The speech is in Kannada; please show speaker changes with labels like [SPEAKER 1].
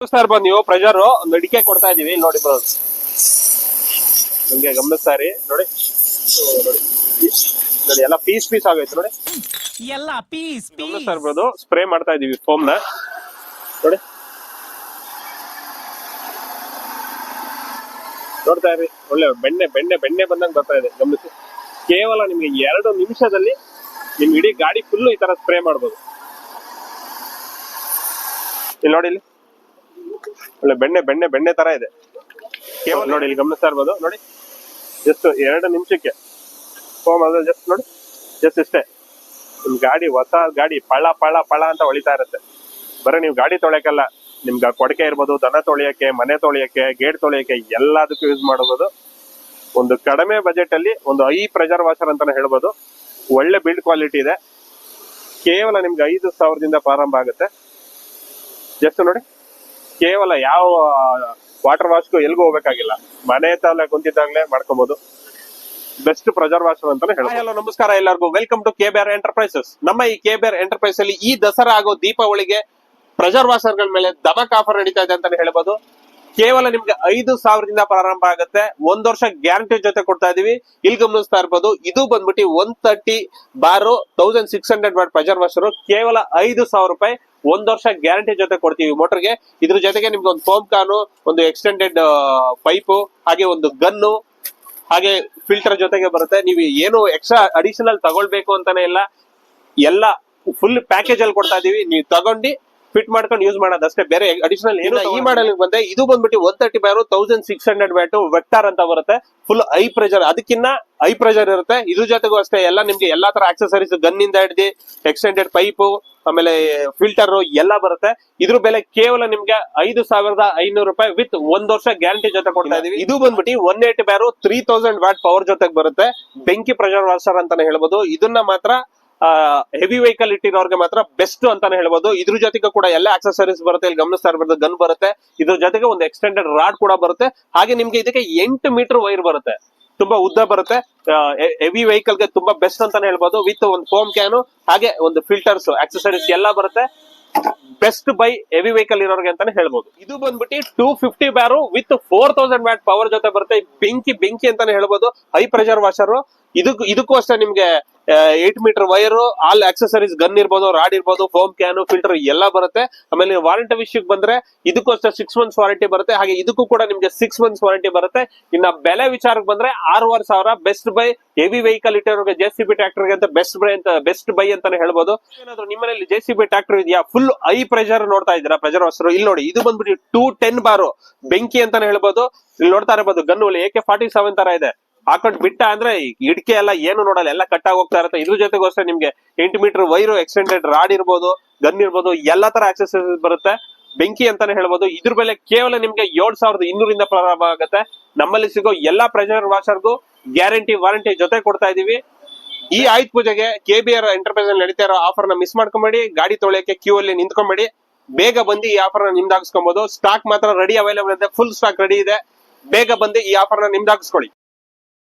[SPEAKER 1] ಗಮನಿಸ್ತಾ ಇರ್ಬೋದು ನೀವು ಪ್ರೆಷರ್ ಒಂದು ಅಡಿಕೆ ಕೊಡ್ತಾ ಇದೀವಿ ಇಲ್ಲಿ ನೋಡಿ ಬ್ರೋ. ನಿಮ್ಗೆ ಗಮನಿಸ್ತಾ ಇರಿ ನೋಡಿ. ನೋಡಿ. ನೋಡಿ ಎಲ್ಲ ಪೀಸ್ ಪೀಸ್ ಆಗೈತೆ ನೋಡಿ.
[SPEAKER 2] ಎಲ್ಲ ಪೀಸ್
[SPEAKER 1] ಗಮನಿಸ್ತಾ ಇರ್ಬೋದು ಸ್ಪ್ರೇ ಮಾಡ್ತಾ ಇದೀವಿ ಫೋಮ್ನ. ನೋಡಿ. ನೋಡ್ತಾ ಇರಿ ಒಳ್ಳೆ ಬೆಣ್ಣೆ ಬೆಣ್ಣೆ ಬೆಣ್ಣೆ ಬಂದಂಗೆ ಬರ್ತಾ ಇದೆ ಗಮನಿಸಿ. ಕೇವಲ ನಿಮ್ಗೆ ಎರಡು ನಿಮಿಷದಲ್ಲಿ ನಿಮ್ಗೆ ಇಡೀ ಗಾಡಿ ಫುಲ್ ಈ ತರ ಸ್ಪ್ರೇ ಮಾಡ್ಬೋದು. ಇಲ್ಲಿ ನೋಡಿ ಇಲ್ಲಿ. ಒಳ್ಳೆ ಬೆಣ್ಣೆ ಬೆಣ್ಣೆ ಬೆಣ್ಣೆ ತರ ಇದೆ. ಕೇವಲ ನೋಡಿ, ಇಲ್ಲಿ ಗಮನಿಸ್ತಾ ಇರ್ಬೋದು. ನೋಡಿ ಜಸ್ಟ್ ಎರಡು ನಿಮಿಷಕ್ಕೆ. ಫೋಮ್ ಅದು ಜಸ್ಟ್ ನೋಡಿ ಜಸ್ಟ್ ಇಷ್ಟೇ. ನಿಮ್ ಗಾಡಿ, ಹೊಸ ಗಾಡಿ, ಪಳ ಪಳ ಪಳ ಅಂತ ಹೊಳಿತಾ ಇರುತ್ತೆ. ಬರೀ ನೀವು ಗಾಡಿ ತೊಳೆಯಕ್ಕಲ್ಲ. ನಿಮ್ಗೆ ಕೊಡಕೆ ಇರ್ಬೋದು, ದನ ತೊಳೆಯಕ್ಕೆ, ಮನೆ ತೊಳೆಯಕ್ಕೆ, ಗೇಟ್ ತೊಳೆಯಕ್ಕೆ ಎಲ್ಲದಕ್ಕೂ ಯೂಸ್ ಮಾಡಬಹುದು ಒಂದು ಕಡಿಮೆ ಬಜೆಟ್ ಅಲ್ಲಿ ಒಂದು ಐ ಪ್ರೆಷರ್ ವಾಷರ್ ಅಂತಾನೆ ಹೇಳ್ಬೋದು. ಒಳ್ಳೆ ಬಿಲ್ಡ್ ಕ್ವಾಲಿಟಿ ಇದೆ. ಕೇವಲ ನಿಮ್ಗೆ ಐದು ಸಾವಿರದಿಂದ ಪ್ರಾರಂಭ ಆಗುತ್ತೆ. ಜಸ್ಟ್ ನೋಡಿ. ಕೇವಲ ಯಾವ ವಾಟರ್ ವಾಶ್ಗೂ ಎಲ್ಗೂ ಹೋಗ್ಬೇಕಾಗಿಲ್ಲ. ಮನೆ ತಾಲೆ ಕುಂತಿದ್ದಾಗ್ಲೇ ಮಾಡ್ಕೋಬಹುದು ಬೆಸ್ಟ್ ಪ್ರೆಜರ್ ವಾಷರ್ ಅಂತಾನೆ ಹೇಳಿ ನಮಸ್ಕಾರ ಎಲ್ಲರಿಗೂ. ವೆಲ್ಕಮ್ ಟು ಕೆಬಿಆರ್ ಎಂಟರ್ಪ್ರೈಸಸ್ ನಮ್ಮ ಈ ಕೆಬಿಆರ್ ಎಂಟರ್ಪ್ರೈಸ್ ಅಲ್ಲಿ ಈ ದಸರಾ ಆಗೋ ದೀಪಾವಳಿಗೆ ಪ್ರೆಜರ್ ವಾಶರ್ಗಳ ಮೇಲೆ ದಮಕ್ ಆಫರ್ ನಡೀತಾ ಇದೆ ಅಂತಾನೆ ಹೇಳ್ಬೋದು. ಕೇವಲ ನಿಮ್ಗೆ ಐದು ಸಾವಿರದಿಂದ ಪ್ರಾರಂಭ ಆಗುತ್ತೆ. ಒಂದ್ ವರ್ಷ ಗ್ಯಾರಂಟಿ ಜೊತೆ ಕೊಡ್ತಾ ಇದೀವಿ. ಇಲ್ಲಿ ಗಮನಿಸ್ತಾ ಇರ್ಬೋದು, ಇದು ಬಂದ್ಬಿಟ್ಟು one thirty bar thousand six hundred watt pressure washer ಕೇವಲ ಐದು ಸಾವಿರ ರೂಪಾಯಿ ಒಂದ್ ವರ್ಷ ಗ್ಯಾರಂಟಿ ಜೊತೆ ಕೊಡ್ತೀವಿ ಮೋಟರ್ಗೆ. ಇದ್ರ ಜೊತೆಗೆ ನಿಮ್ಗೆ ಒಂದು ಫೋಮ್ ಕಾನು, ಒಂದು ಎಕ್ಸ್ಟೆಂಡೆಡ್ ಪೈಪು ಹಾಗೆ ಒಂದು ಗನ್ನು ಹಾಗೆ ಫಿಲ್ಟರ್ ಜೊತೆಗೆ ಬರುತ್ತೆ. ನೀವು ಏನು ಎಕ್ಸ್ಟ್ರಾ ಅಡಿಷನಲ್ ತಗೊಳ್ಬೇಕು ಅಂತಾನೆ ಇಲ್ಲ. ಎಲ್ಲ ಫುಲ್ ಪ್ಯಾಕೇಜ್ ಅಲ್ಲಿ ಕೊಡ್ತಾ ಇದೀವಿ. ನೀವು ತಗೊಂಡು ಫಿಟ್ ಮಾಡ್ಕೊಂಡು ಯೂಸ್ ಮಾಡೋದು ಅಷ್ಟೇ. ಬೇರೆ ಅಡಿಷನಲ್ ಏನು ಈ ಮಾಡಲ್ ಬಂದೆ ಇದು ಬಂದ್ಬಿಟ್ಟು one thirty bar thousand six hundred watt vector ಅಂತ ಬರುತ್ತೆ. ಫುಲ್ ಹೈ ಪ್ರೆಷರ್ ಅದಕ್ಕಿಂತ ಹೈ ಪ್ರೆಷರ್ ಇರುತ್ತೆ. ಇದ್ರ ಜೊತೆಗೂ ಅಷ್ಟೇ ಎಲ್ಲ ನಿಮ್ಗೆ ಎಲ್ಲಾ ತರ ಆಕ್ಸೆಸರೀಸ್ ಗನ್ ಇಂದ ಹಿಡ್ದು ಎಕ್ಸ್ಟೆಂಡೆಡ್ ಪೈಪು ಆಮೇಲೆ ಫಿಲ್ಟರ್ ಎಲ್ಲ ಬರುತ್ತೆ. ಇದ್ರ ಬೆಲೆ ಕೇವಲ ನಿಮ್ಗೆ ಐದು ಸಾವಿರದ ಐನೂರು ರೂಪಾಯಿ ವಿತ್ ಒಂದ್ ವರ್ಷ ಗ್ಯಾರಂಟಿ ಜೊತೆ ಕೊಡ್ತಾ ಇದೀವಿ. ಇದು ಬಂದ್ಬಿಟ್ಟು one eight bar three thousand watt power ಜೊತೆಗೆ ಬರುತ್ತೆ. ಬೆಂಕಿ ಪ್ರೆಷರ್ ವಾಸರ್ ಅಂತಾನೆ ಹೇಳ್ಬೋದು. ಇದನ್ನ ಮಾತ್ರ ಹೆವಿ ವೆಹಿಕಲ್ ಇಟ್ಟಿರೋರ್ಗೆ ಮಾತ್ರ ಬೆಸ್ಟ್ ಅಂತಾನೆ ಹೇಳ್ಬೋದು. ಇದ್ರ ಜೊತೆಗೆ ಕೂಡ ಎಲ್ಲ ಆಕ್ಸೆಸರೀಸ್ ಬರುತ್ತೆ, ಇಲ್ಲಿ ಗಮನಿಸ್ತಾ ಇರ್ಬೋದು ಗನ್ ಬರುತ್ತೆ. ಇದ್ರ ಜೊತೆಗೆ ಒಂದು ಎಕ್ಸ್ಟೆಂಡೆಡ್ ರಾಡ್ ಕೂಡ ಬರುತ್ತೆ. ಹಾಗೆ ನಿಮ್ಗೆ ಇದಕ್ಕೆ ಎಂಟು ಮೀಟರ್ ವೈರ್ ಬರುತ್ತೆ. ತುಂಬಾ ಉದ್ದ ಬರುತ್ತೆ. ಹೆವಿ ವೆಹಿಕಲ್ಗೆ ತುಂಬಾ ಬೆಸ್ಟ್ ಅಂತಾನೆ ಹೇಳ್ಬೋದು. ವಿತ್ ಒಂದು ಫೋಮ್ ಕ್ಯಾನು ಹಾಗೆ ಒಂದು ಫಿಲ್ಟರ್ಸ್ ಆಕ್ಸೆಸರೀಸ್ ಎಲ್ಲ ಬರುತ್ತೆ. ಬೆಸ್ಟ್ ಬೈ ಹೆವಿ ವೆಹಿಕಲ್ ಇರೋರಿಗೆ ಅಂತಾನೆ ಹೇಳ್ಬೋದು. ಇದು ಬಂದ್ಬಿಟ್ಟು two fifty bar with four thousand watt power ಜೊತೆ ಬರುತ್ತೆ. ಬೆಂಕಿ ಬೆಂಕಿ ಅಂತಾನೆ ಹೇಳ್ಬೋದು. ಹೈ ಪ್ರೆಷರ್ ವಾಷರ್ ಇದಕ್ಕೂ ಇದಕ್ಕೂ ಅಷ್ಟೇ ನಿಮ್ಗೆ eight meter wire all accessories gun ಇರ್ಬೋದು ರಾಡ್ ಇರ್ಬೋದು ಫೋಮ್ ಕ್ಯಾನು ಫಿಲ್ಟರ್ ಎಲ್ಲ ಬರುತ್ತೆ. ಆಮೇಲೆ ವಾರಂಟಿ ವಿಷಯಕ್ಕೆ ಬಂದ್ರೆ ಇದಕ್ಕೂ ಅಷ್ಟೇ ಸಿಕ್ಸ್ ಮಂತ್ಸ್ ವಾರಂಟಿ ಬರುತ್ತೆ. ಹಾಗೆ ಇದಕ್ಕೂ ಕೂಡ ನಿಮ್ಗೆ ಸಿಕ್ಸ್ ಮಂತ್ಸ್ ವಾರಂಟಿ ಬರುತ್ತೆ. ಇನ್ನ ಬೆಲೆ ವಿಚಾರಕ್ಕೆ ಬಂದ್ರೆ ಆರೂವರೆ ಸಾವಿರ ಬೆಸ್ಟ್ ಬೈ ಹೆವಿ ವೆಹಿಕಲ್ ಇಟ್ಟವ್ರಿಗೆ ಜೆ ಸಿ ಬಿ ಟ್ರಾಕ್ಟರ್ಗೆ ಅಂತ ಬೆಸ್ಟ್ ಬೈ ಅಂತ ಬೆಸ್ಟ್ ಬೈ ಅಂತಾನೆ ಹೇಳ್ಬೋದು. ಏನಾದ್ರು ನಿಮ್ಮನೇಲಿ ಜೆ ಸಿ ಬಿ ಟ್ರಾಕ್ಟರ್ ಇದೆಯಾ? ಫುಲ್ ಹೈ ಪ್ರೆಷರ್ ನೋಡ್ತಾ ಇದ್ದೀರಾ? ಪ್ರೆಷರ್ ಹೊಸರು? ಇಲ್ಲಿ ನೋಡಿ, ಇದು ಬಂದ್ಬಿಟ್ಟು ಟೂ ಟೆನ್ ಬಾರು. ಬೆಂಕಿ ಅಂತಾನೆ ಹೇಳ್ಬೋದು. ಇಲ್ಲಿ ನೋಡ್ತಾ ಇರಬಹುದು gun A K forty seven ತರ ಇದೆ. ಹಾಕೊಂಡು ಬಿಟ್ಟ ಅಂದ್ರೆ ಇಡ್ಕೆ ಎಲ್ಲ ಏನು ನೋಡಲ್ಲ, ಎಲ್ಲ ಕಟ್ ಹೋಗ್ತಾ ಇರುತ್ತೆ. ಇದ್ರ ಜೊತೆಗೋಸ್ಕರ ನಿಮ್ಗೆ ಎಂಟು ಮೀಟರ್ ವೈರು ಎಕ್ಸ್ಟೆಂಡೆಡ್ ರಾಡ್ ಇರ್ಬೋದು ಗನ್ ಇರ್ಬೋದು, ಎಲ್ಲಾ ತರ ಆಕ್ಸೆಸರೀಸ್ ಬರುತ್ತೆ. ಬೆಂಕಿ ಅಂತಾನೆ ಹೇಳ್ಬೋದು. ಇದ್ರ ಬೆಲೆ ಕೇವಲ ನಿಮ್ಗೆ ಏಳ್ ಸಾವಿರದ ಇನ್ನೂರಿಂದ ಪ್ರಾರಂಭ ಆಗುತ್ತೆ. ನಮ್ಮಲ್ಲಿ ಸಿಗೋ ಎಲ್ಲಾ ಪ್ರೆಷರ್ ವಾಷರ್ಗೂ ಗ್ಯಾರಂಟಿ, ವಾರಂಟಿ ಜೊತೆ ಕೊಡ್ತಾ ಇದೀವಿ. ಈ ಆಯುಧ ಪೂಜೆಗೆ ಕೆ ಬಿ ಆರ್ ಎಂಟರ್ಪ್ರೈಸ್ ಅಲ್ಲಿ ನಡೀತಾ ಇರೋ ಆಫರ್ನ ಮಿಸ್ ಮಾಡ್ಕೊಂಬೇಡಿ. ಗಾಡಿ ತೊಳೆಯಕ್ಕೆ ಕ್ಯೂ ಅಲ್ಲಿ ನಿಂತ್ಕೊಂಬೇಡಿ. ಬೇಗ ಬಂದು ಈ ಆಫರ್ನ ನಿಮ್ದಾಗಿಸ್ಕೊಬಹುದು ಸ್ಟಾಕ್ ಮಾತ್ರ ರೆಡಿ ಅವೈಲೇಬಲ್ ಇದೆ. ಫುಲ್ ಸ್ಟಾಕ್ ರೆಡಿ ಇದೆ. ಬೇಗ ಬಂದು ಈ ಆಫರ್ನ ನಿಮ್ದಾಗಿಸ್ಕೊಳ್ಳಿ.